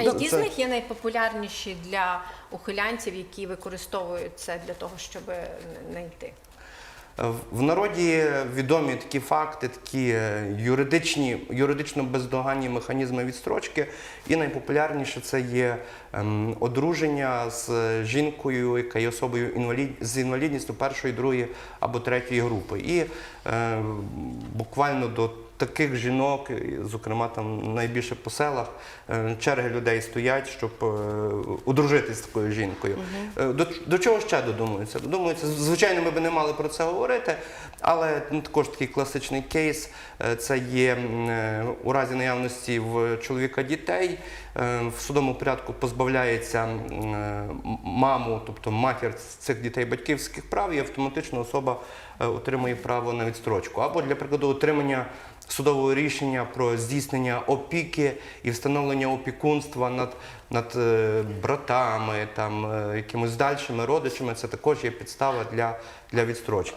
А які з них є найпопулярніші для ухилянців, які використовують це для того, щоб не йти? В народі відомі такі факти, такі е, юридичні, юридично бездоганні механізми відстрочки. І найпопулярніше це є ем, одруження з жінкою, яка є особою інвалід... з інвалідністю першої, другої або третьої групи. І е, буквально до таких жінок, зокрема там найбільше по селах, е, черги людей стоять, щоб е, одружитись з такою жінкою. Е, До, до чого ще додумуються? Додумуються, звичайно, ми б не мали про це говорити, але ну, також такий класичний кейс це є у разі наявності в чоловіка дітей. В судовому порядку позбавляється маму, тобто матір цих дітей батьківських прав, і автоматично особа отримує право на відстрочку. Або, для прикладу, отримання судового рішення про здійснення опіки і встановлення опікунства над, над е, братами, там, е, якимось дальшими родичами, це також є підстава для, для відстрочки.